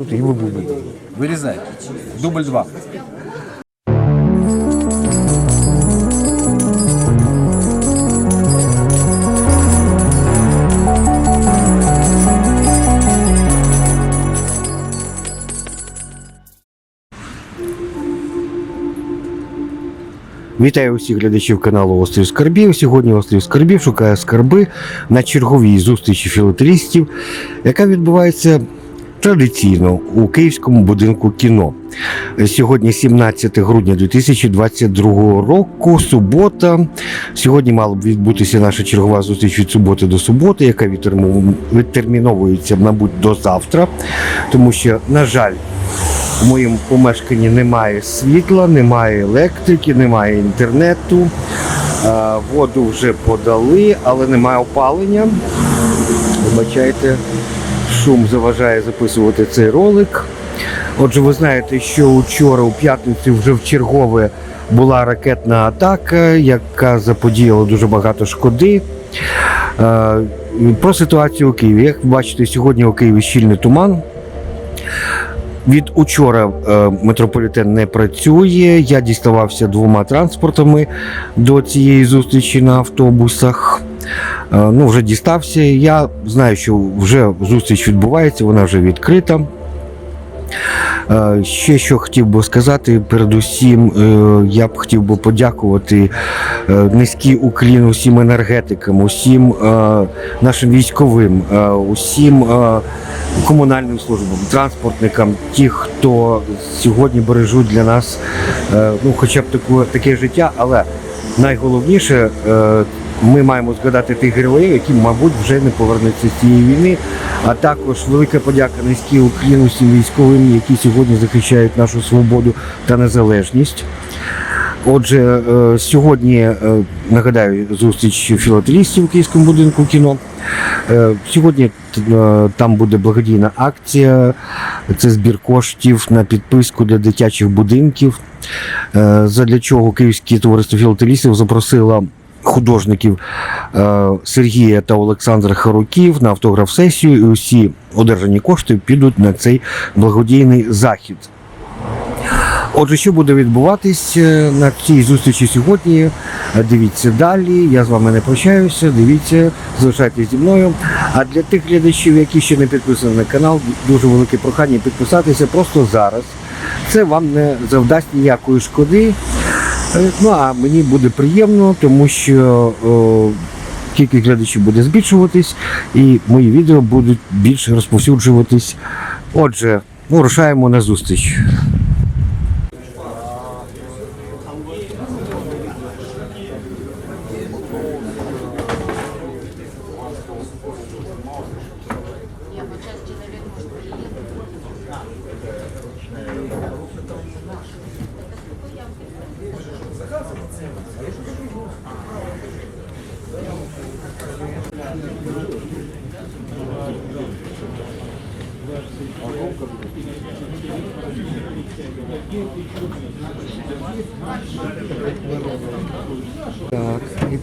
Тут і вибув. Вырезай. Дубль два. Вітаю усіх глядачів каналу Острів Скарбів. Сьогодні Острів Скарбів шукає скарби на черговій зустрічі філателістів, яка відбувається традиційно у Київському будинку кіно. Сьогодні 17 грудня 2022 року, субота. Сьогодні мала б відбутися наша чергова зустріч від суботи до суботи, яка відтерміновується, мабуть, до завтра, тому що, на жаль, у моєму помешканні немає світла, немає електрики, немає інтернету. Воду вже подали, але немає опалення. Вибачайте, шум заважає записувати цей ролик. Отже, ви знаєте, що вчора у п'ятницю вже в чергове була ракетна атака, яка заподіяла дуже багато шкоди. Е, Про ситуацію у Києві. Як бачите, сьогодні у Києві щільний туман. Від учора е, метрополітен не працює. Я діставався двома транспортами до цієї зустрічі на автобусах. Е, ну, вже дістався. Я знаю, що вже зустріч відбувається, вона вже відкрита. Е, Ще що хотів би сказати, передусім, е, я б хотів би подякувати низький уклін усім енергетикам, усім нашим військовим, усім комунальним службам, транспортникам, ті, хто сьогодні бережуть для нас ну, хоча б таку, таке життя, але найголовніше. Ми маємо згадати тих героїв, які, мабуть, вже не повернуться з цієї війни. А також велика подяка низький уклін усім військовим, які сьогодні захищають нашу свободу та незалежність. Отже, е, сьогодні е, нагадаю зустріч філателістів у Київському будинку кіно. Е, Сьогодні там буде благодійна акція. Це збір коштів на підписку для дитячих будинків. Задля чого Київське товариство філателістів запросило художників е, Сергія та Олександра Харуків на автограф-сесію. І усі одержані кошти підуть на цей благодійний захід. Отже, що буде відбуватись е, на цій зустрічі сьогодні? Е, Дивіться далі. Я з вами не прощаюся. Дивіться, залишайтесь зі мною. А для тих глядачів, які ще не підписані на канал, дуже велике прохання підписатися просто зараз. Це вам не завдасть ніякої шкоди. Е, Ну а мені буде приємно, тому що о, кількість глядачів буде збільшуватись, і мої відео будуть більше розповсюджуватись. Отже, ну, рушаємо на зустріч.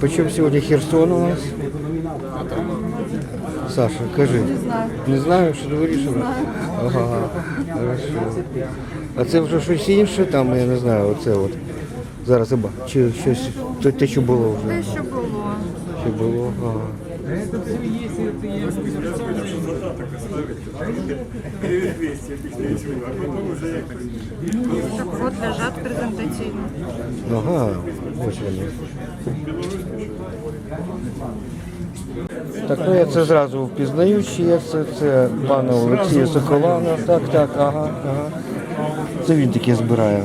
Так, сегодня Херсон у нас? Саша, кажи. Не знаю. Не знаю, що ти вирішила? Ага, хорошо. А це вже щось інше, там, я не знаю, оце от. Зараз оба. Чи щось, те, що було вже? Те, що було. Що було? Ага. Так от лежать презентаційно. Ага, ось вони. Так, ну я це зразу впізнаю, чи є це, це пана Олексія Соколана. Так, так, ага, ага. Це він таке збирає.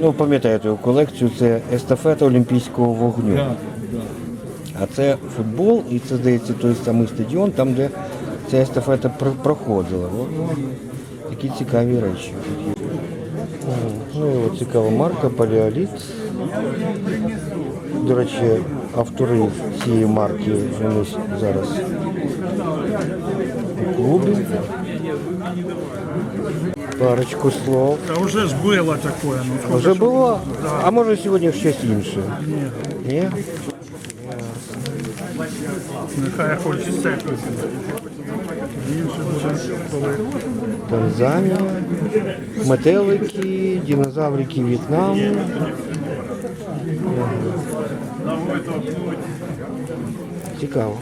Ну, пам'ятаєте його колекцію, це естафета Олімпійського вогню. А це футбол, і це, здається, той самий стадіон, там, де ця естафета пр- проходила. От, такі цікаві речі. Мгм. Ну і от цікава марка Палеоліт. До речі, автори цієї марки вони зараз у клубі. Парочку слов. А уже ж было такое. Ну, сколько Вже ж- було? А може сьогодні щось інше? Ні. Ні? Нехай хоч все. Метелики, динозаврики В'єтнаму. Цікаво.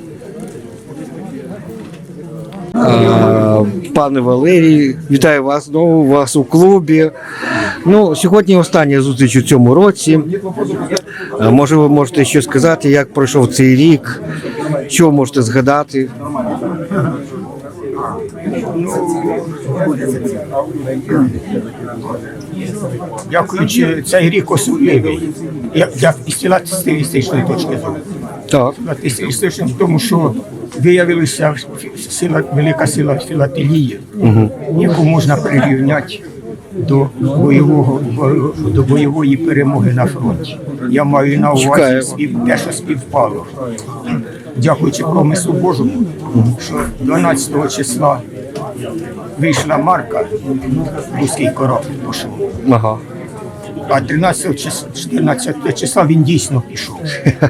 А, Пане Валерій, вітаю вас знову, вас у клубі. Ну, сьогодні остання зустріч у цьому році. А, Може, ви можете щось сказати, як пройшов цей рік, що можете згадати? Дякуючи, цей рік особливий, як для з стилістичної точки зору. Так. Стилістичної, тому що виявилася сила, велика сила філателії, яку можна прирівняти до бойового до бойової перемоги на фронті. Я маю на увазі спів, те, що співпало. Дякуючи промислу Божому, що 12 числа вийшла марка руський корабль пішов. Ага. А 13 чис- 14 числа він дійсно пішов.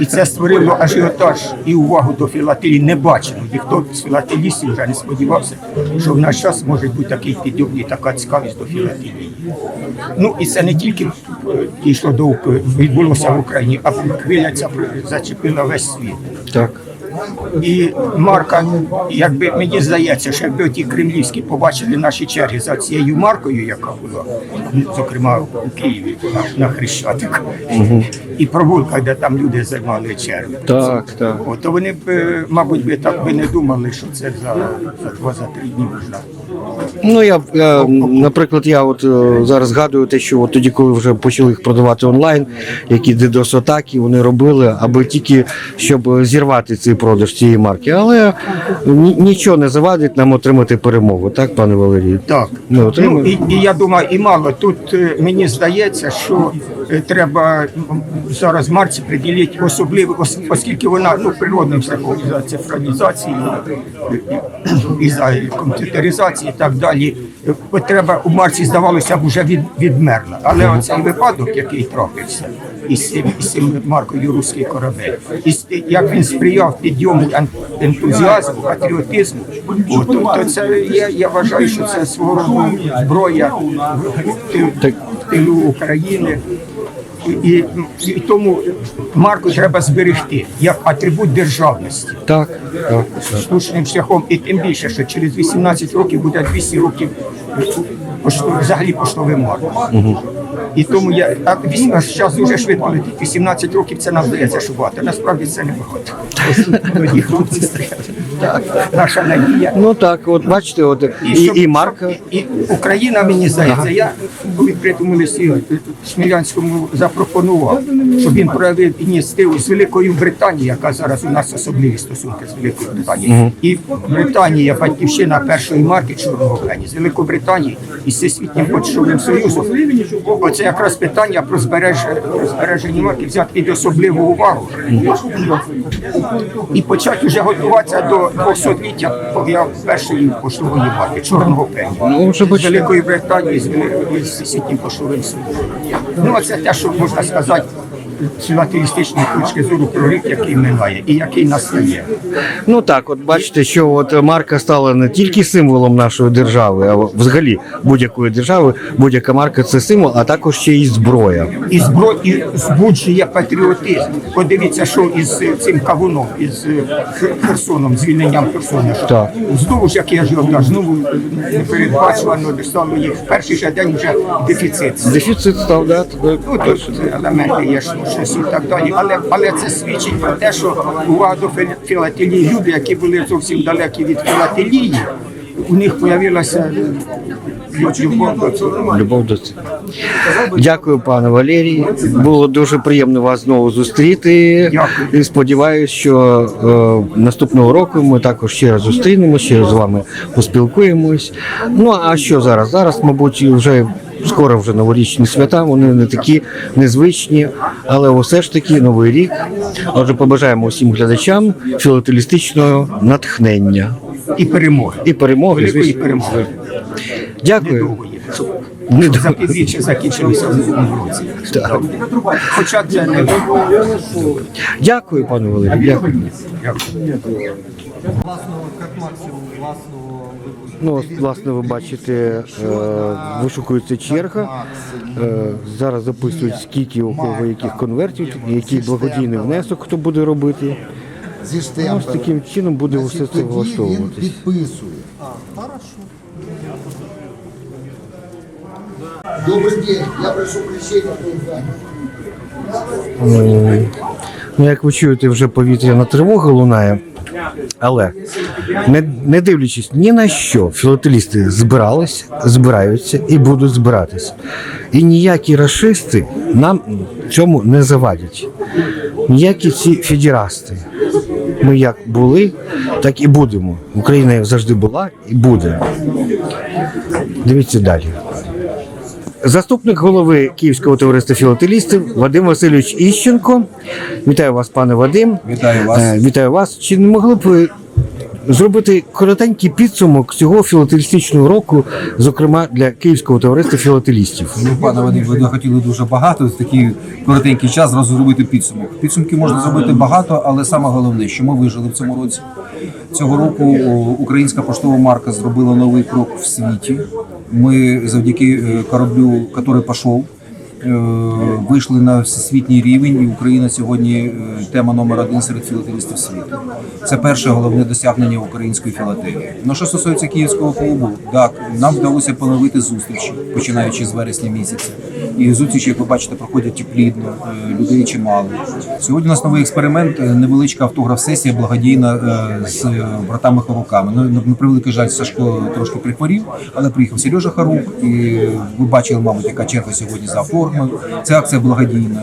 І це створило ажіотаж і увагу до філателії небачено. Ніхто з філателістів вже не сподівався, що в наш час може бути такий підйом і така цікавість до філателії. Ну і це не тільки е, дійшло до відбулося в Україні, а хвиля ця зачепила весь світ. Так. І марка, якби мені здається, що якби ті кремлівські побачили наші черги за цією маркою, яка була, зокрема у Києві на, на Хрещатику, і провулках, де там люди займали черги. Так, так. От, то вони б, е, мабуть, би так би не думали, що це за, за два за три дні можна. Ну я, я наприклад, я от е, зараз згадую те, що от тоді, коли вже почали їх продавати онлайн, які DDoS атаки вони робили, аби тільки щоб зірвати цей продаж цієї марки. Але ні- нічого не завадить нам отримати перемогу, так, пане Валерію? Так. Ми Ну, отримаємо. і, і я думаю, і мало. Тут е, мені здається, що е, треба м, зараз марці приділити особливо, ос- оскільки вона ну, природним шляхом за цифровізації і, за комп'ютеризації і так далі. Потреба у марці, здавалося б, вже від, відмерла. Але оцей випадок, який трапився, із цим, маркою Руський корабель, і як він сприяв підйому ен- ентузіазму, патріотизму, от, то, це я, я вважаю, що це свого роду зброя тилу України. І, і, тому марку треба зберегти як атрибут державності Так, так. штучним шляхом, і тим більше, що через 18 років буде 200 років взагалі поштовим марком. І тому я а вісім- час дуже швидко летить. 18 років це нам здається, що багато. Насправді це не багато. Тоді хлопці стоять. Наша надія. Ну так, от бачите, от і, щоб- і марка. І, і Україна, мені здається, я у відкритому листі Смілянському запропонував, щоб він проявив ініціативу з Великою Британією, яка зараз у нас особливі стосунки з Великою Британією. І Британія, батьківщина першої марки Чорного Пені, з Великою Британією і з Всесвітнім почтовим союзом. Оце якраз питання про збереження, про збереження марки взяти під особливу увагу і почати вже готуватися до 200-ліття появ першої поштової марки Чорного Пені. Ну, вже з. Великої Британії, з з Всесвітнім поштовим союзом. Ну, це те, що можна сказати філателістичної точки зору про рік, який минає і який настає. Ну так, от бачите, що от марка стала не тільки символом нашої держави, а взагалі будь-якої держави, будь-яка марка це символ, а також ще й зброя. І збро і збуджує патріотизм. Подивіться, що із цим кавуном, із е, Херсоном, звільненням Херсона. Так. Знову ж як я ж кажу, знову непередбачувано стало їх в перший же день вже дефіцит. Дефіцит став, да? Ну, тут елементи є ж, щось і так далі, але, але це свідчить про те, що увага до філателії, люди, які були зовсім далекі від філателії, у них з'явилася любов до цього. Любов до цього. Дякую, пане Валерій. Було дуже приємно вас знову зустріти. Дякую. І сподіваюся, що е, наступного року ми також ще раз зустрінемося, ще з вами поспілкуємось. Ну а що зараз? Зараз, мабуть, вже скоро вже новорічні свята, вони не такі незвичні, але все ж таки новий рік. Отже, побажаємо усім глядачам філателістичного натхнення І перемоги. і перемоги. Великої звісно. перемоги. Дякую. Недовгої. Не Щоб за закінчилися в новому році. Так. Хоча це не Дякую, пане Валерію. Дякую. Дякую. власного, як максимум власного Ну, власне, ви бачите, е, вишукується черга. Е, зараз записують, скільки у кого яких конвертів, який благодійний внесок, хто буде робити. Ну, ось таким чином буде Значить, це влаштовуватись. Добрий день, я прошу прощения. Ну, як ви чуєте, вже повітряна тривога лунає. Але не, не дивлячись ні на що, філателісти збирались, збираються і будуть збиратись. І ніякі расисти нам цьому не завадять. Ніякі ці федерасти. Ми як були, так і будемо. Україна завжди була і буде. Дивіться далі. Заступник голови Київського товариства філателістів Вадим Васильович Іщенко. Вітаю вас, пане Вадим. Вітаю вас. Е, Вітаю вас. Чи не могли б ви зробити коротенький підсумок цього філателістичного року, зокрема для Київського товариства філателістів? Ну, пане Вадим, ви хотіли дуже багато, в такий коротенький час зразу зробити підсумок. Підсумки можна зробити багато, але саме головне, що ми вижили в цьому році. Цього року українська поштова марка зробила новий крок в світі. Ми завдяки е, кораблю, який пішов, е, вийшли на всесвітній рівень, і Україна сьогодні е, тема номер один серед філателістів світу. Це перше головне досягнення української філателії. Ну що стосується київського клубу, так нам вдалося поновити зустрічі, починаючи з вересня місяця. І зустрічі, як ви бачите, проходять і плідно, е, людей чимало. Сьогодні у нас новий експеримент, е, невеличка автограф-сесія благодійна е, з братами Харуками. Ну, на превеликий жаль, Сашко трошки прихворів, але приїхав Сережа Харук, і ви бачили, мабуть, яка черга сьогодні за формою. Ця акція благодійна.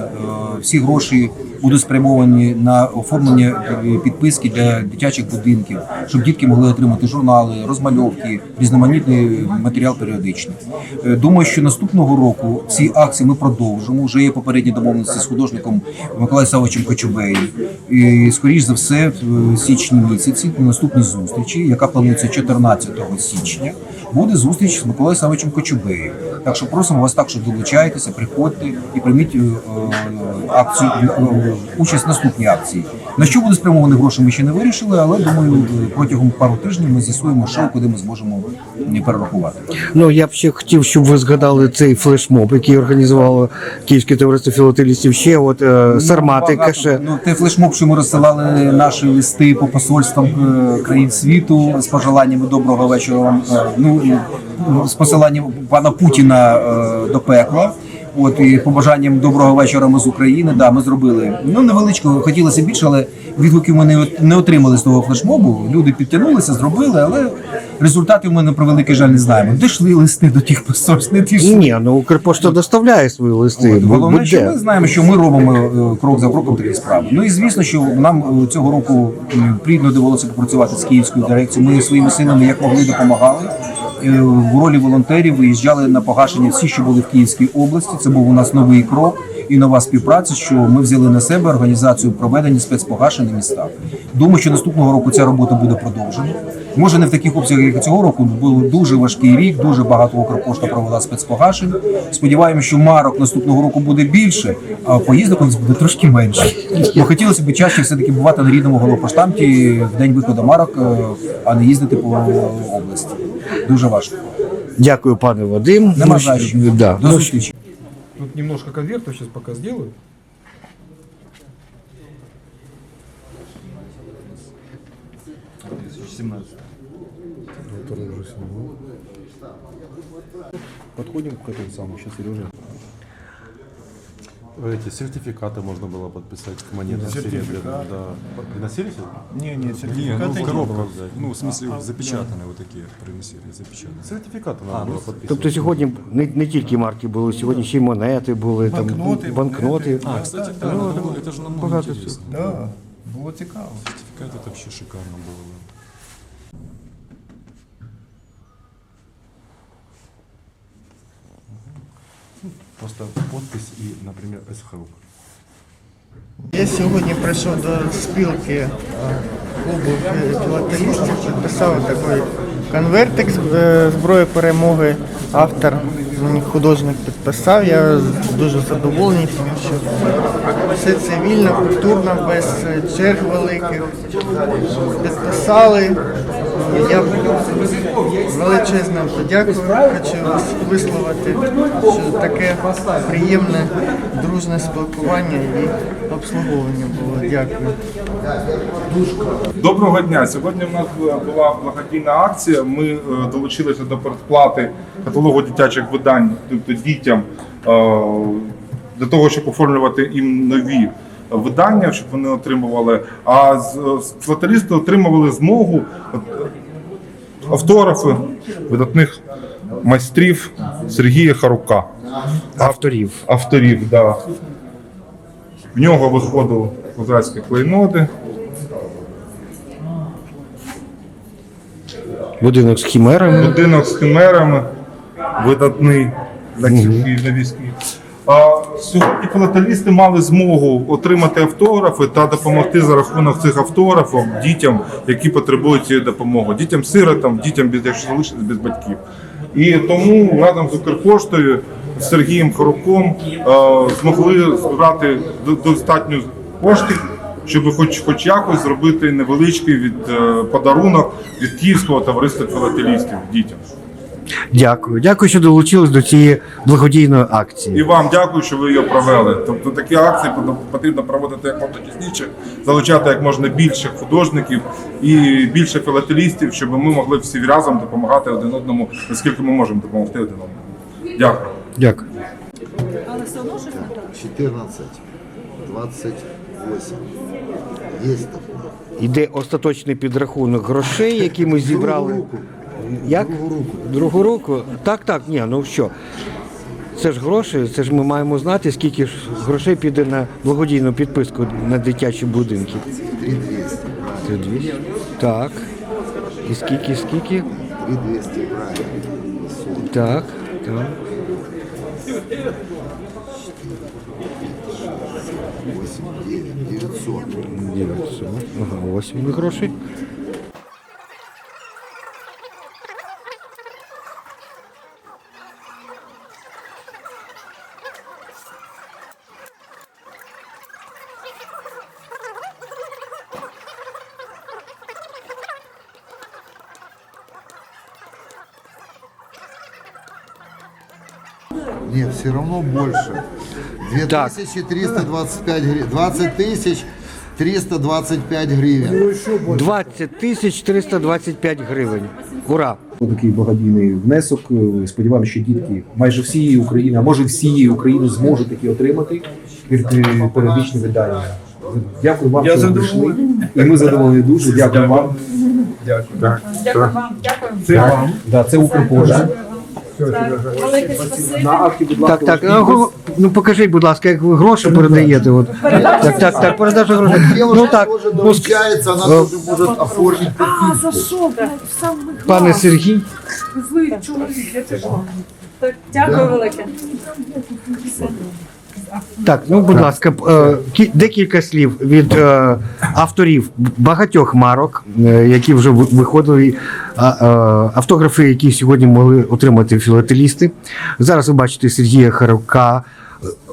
Всі гроші будуть спрямовані на оформлення е, підписки для дитячих будинків, щоб дітки могли отримати журнали, розмальовки, різноманітний матеріал періодичний. Е, Думаю, що наступного року ці акції ми продовжимо. Вже є попередні домовленості з художником Миколаєм Савичем Кочубеєм. І скоріш за все, в січні місяці на наступній зустрічі, яка планується 14 січня, буде зустріч з Миколаєм Савичем Кочубеєм. Так що просимо вас так, що долучайтеся, приходьте і прийміть е, е, акцію е, участь в наступній акції. На що буде спрямовані гроші, ми ще не вирішили, але думаю, е, протягом пару тижнів ми з'ясуємо, що куди ми зможемо е, перерахувати. Ну я б ще хотів, щоб ви згадали цей флешмоб, який організувало Київське товариство філателістів. Ще от е, Сармати Багато. каше. Ну, те флешмоб, що ми розсилали наші листи по посольствам е, країн світу з пожеланнями доброго вечора е, Ну, ну, з посиланням пана Путіна е, до пекла. От і побажанням доброго вечора ми з України. Да, ми зробили. Ну невеличко, хотілося більше, але відгуків ми не, не отримали з того флешмобу. Люди підтягнулися, зробили, але результатів ми на превеликий жаль не знаємо. Дійшли листи до тих посольств, не ті, Ні, ну Укрпошта доставляє свої листи. От, Головне, що ми знаємо, що ми робимо е, крок за кроком такі справи. Ну і звісно, що нам е, цього року плідно довелося попрацювати з київською дирекцією. Ми своїми силами як могли допомагали. Е, В ролі волонтерів виїжджали на погашення всі, що були в Київській області. Це був у нас новий крок і нова співпраця, що ми взяли на себе організацію проведення спецпогашень на містах. Думаю, що наступного року ця робота буде продовжена. Може, не в таких обсягах, як цього року. Був дуже важкий рік, дуже багато Укрпошта провела спецпогашень. Сподіваємося, що марок наступного року буде більше, а поїздок у нас буде трошки менше. Бо хотілося б чаще все-таки бувати на рідному головпоштамті в день виходу марок, е, а не їздити по області. Дуже важко. Дякую, пане Вадим. Нема Ну, за що. да. До Ну, зустрічі. Тут немножко конвертов сейчас пока сделаю. Подходим к этому самому, сейчас Сережа Эти сертификаты можно было подписать к монетам серебряным. Да. Приносили сюда? Не, не, Не, ну, сертификаты в коробках взять. Ну, в смысле, запечатанные вот такие приносили, запечатанные. Сертификаты надо было подписывать. Тобто сьогодні не, не тільки марки були, сьогодні ще й монети були, Банкноти, там банкноти. А, кстати, да, ну, это же намного багато интересно. Да, було цікаво. Сертификат это вообще шикарно было. Просто подпись и, например, СХУ. Я сьогодні прийшов до спілки е, клубу фі- філателістів, підписав такий конвертик е, зброї перемоги. Автор художник підписав. Я дуже задоволений, тому що все цивільно, культурно, без е, черг великих. Підписали. Я величезно подякую, хочу висловити, що таке приємне, дружне спілкування і обслуговування було. Дякую. Доброго дня. Сьогодні в нас була благодійна акція. Ми е, долучилися до передплати каталогу дитячих видань, тобто дітям е, для того, щоб оформлювати їм нові видання, щоб вони отримували. А філателісти отримували змогу автографи видатних майстрів Сергія Харука. Авторів. Авторів, да. В нього виходили козацькі клейноди. Будинок з хімерами. будинок з химерами, видатний для війські. А сьогодні філателісти мали змогу отримати автографи та допомогти за рахунок цих автографів дітям, які потребують цієї допомоги. Дітям сиротам, дітям якщо залишились без батьків. І тому разом з Укрпоштою з Сергієм Хоруком е, змогли збирати достатньо коштів, щоб хоч, хоч якось зробити невеличкий від е, подарунок від Київського товариства філателістів дітям. Дякую. Дякую, що долучились до цієї благодійної акції. І вам дякую, що ви її провели. Тобто такі акції потрібно проводити як можна частіше, залучати як можна більше художників і більше філателістів, щоб ми могли всі разом допомагати один одному, наскільки ми можемо допомогти один одному. Дякую. Дякую. 14, 28. Есть такое. Іде остаточний підрахунок грошей, які ми зібрали. Як? Другу руку. Другу руку? Так, так, ні, ну що. Це ж гроші, це ж ми маємо знати, скільки ж грошей піде на благодійну підписку на дитячі будинки. 3200. Це 200. Так. І скільки, скільки? 3200, правильно. Так, так. 8, 9, 900. 900. Ага, ось вони гроші. Нет, все равно больше. 2325 гривен. 20 тысяч 325 гривен. 20 тисяч 325 гривень. Ура! Такий благодійний внесок. Е, Сподіваємося, що дітки майже всієї України, а може всієї України зможуть такі отримати пер- періодичні видання. Дякую вам, що ви прийшли. І ми задоволені дуже. Дякую вам. Дякую. Дякую вам. Дякую. Це вам. Да, це Укрпошта. Велике спасибі. Так, так. а, го- Ну покажіть, будь ласка, як ви гроші передаєте. От. Так, так, так, передача грошей. Ну так, тоже ну, она тоже может оформить А, за що? Пане Сергій. ви чоловік, я теж вам. Так, дякую велике. Так, ну будь ласка, е, кі- декілька слів від е, авторів багатьох марок, е, які вже виходили, автографи, які сьогодні могли отримати філателісти. Зараз ви бачите Сергія Харука,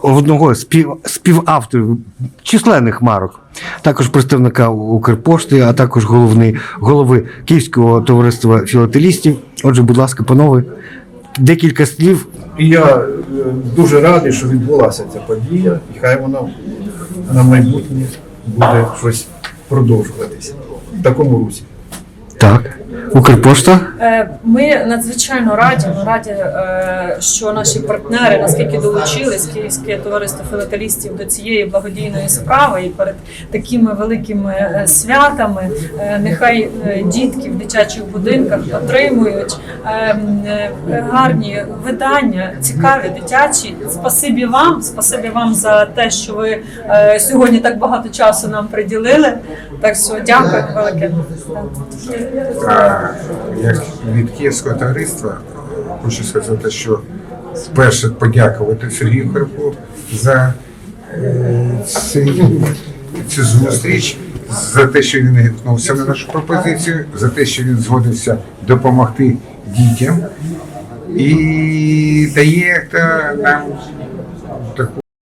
одного з спів, співавторів численних марок, також представника Укрпошти, а також головний, голови Київського товариства філателістів. Отже, будь ласка, панове, декілька слів. І я е, дуже радий, що відбулася ця подія, і хай вона на майбутнє буде щось продовжуватися в такому русі. Так, Укрпошта. Е, Ми надзвичайно раді. Раді, е, що наші партнери наскільки долучились Київське товариство філателістів до цієї благодійної справи. І перед такими великими е, святами нехай дітки в дитячих будинках отримують гарні видання, цікаві, дитячі. Спасибі вам, спасибі вам за те, що ви сьогодні так багато часу нам приділили. Так що дякую велике. Як від Київського товариства хочу сказати, що перше подякувати Сергію Карпу за е, цю зустріч, за те, що він гікнувся на нашу пропозицію, за те, що він згодився допомогти дітям і дає як нам